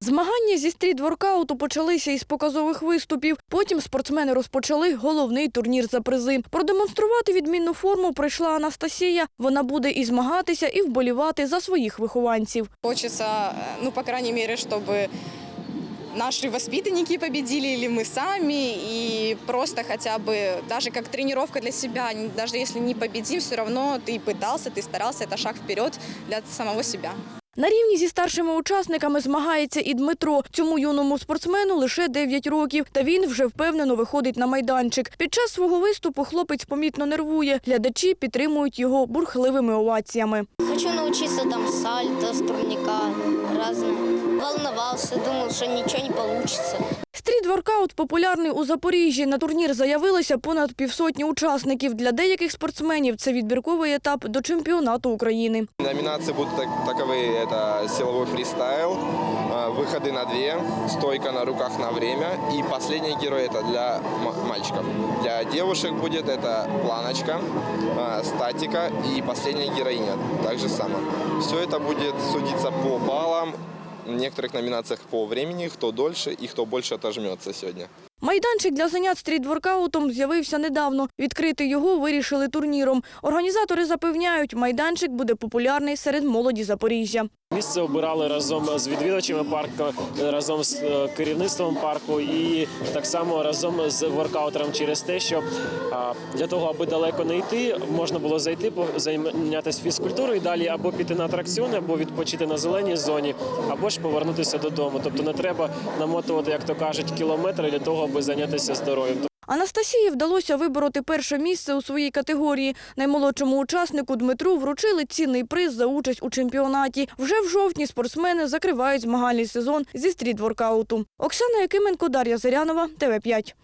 Змагання зі стрітворкауту почалися із показових виступів. Потім спортсмени розпочали головний турнір за призи. Продемонструвати відмінну форму прийшла Анастасія. Вона буде і змагатися, і вболівати за своїх вихованців. Хочеться, ну по крайній мірі, щоб наши воспитанники победили или мы сами, и просто хотя бы, даже как тренировка для себя, н- даже если не победим, все равно ты пытался, ты старался, это шаг вперед для самого себя. На рівні зі старшими учасниками змагається і Дмитро. Цьому юному спортсмену лише 9 років, та він вже впевнено виходить на майданчик. Під час свого виступу хлопець помітно нервує. Глядачі підтримують його бурхливими оваціями. Хочу навчитися там сальто, с турника, разное. Волновався, думав, що нічого не получится. Стріт-воркаут популярний у Запоріжжі. На турнір заявилося понад півсотні учасників. Для деяких спортсменів це відбірковий етап до чемпіонату України. Номинации будут так- таковые. Это силовой фристайл, а, выходы на две, стойка на руках на время. И последний герой это для м- мальчиков. Для девушек будет это планочка, а, статика и последняя героиня. Так же самое. Все это будет судиться по баллам. В некоторых номинациях по времени, кто дольше и кто больше отожмется сегодня. Майданчик для занять стріт-воркаутом з'явився недавно. Відкрити його вирішили турніром. Організатори запевняють, майданчик буде популярний серед молоді Запоріжжя. Місце обирали разом з відвідувачами парку, разом з е, керівництвом парку і так само разом з воркаутером через те, що для того, аби далеко не йти, можна було зайти, зайнятися фізкультурою далі, або піти на атракціони, або відпочити на зеленій зоні, або ж повернутися додому. Тобто не треба намотувати, як то кажуть, кілометри для того, аби зайнятися здоров'ям. Анастасії вдалося вибороти перше місце у своїй категорії. Наймолодшому учаснику Дмитру вручили цінний приз за участь у чемпіонаті. Вже в жовтні спортсмени закривають змагальний сезон зі стріт-воркауту. Оксана Якименко, Дар'я Зирянова, ТВ5.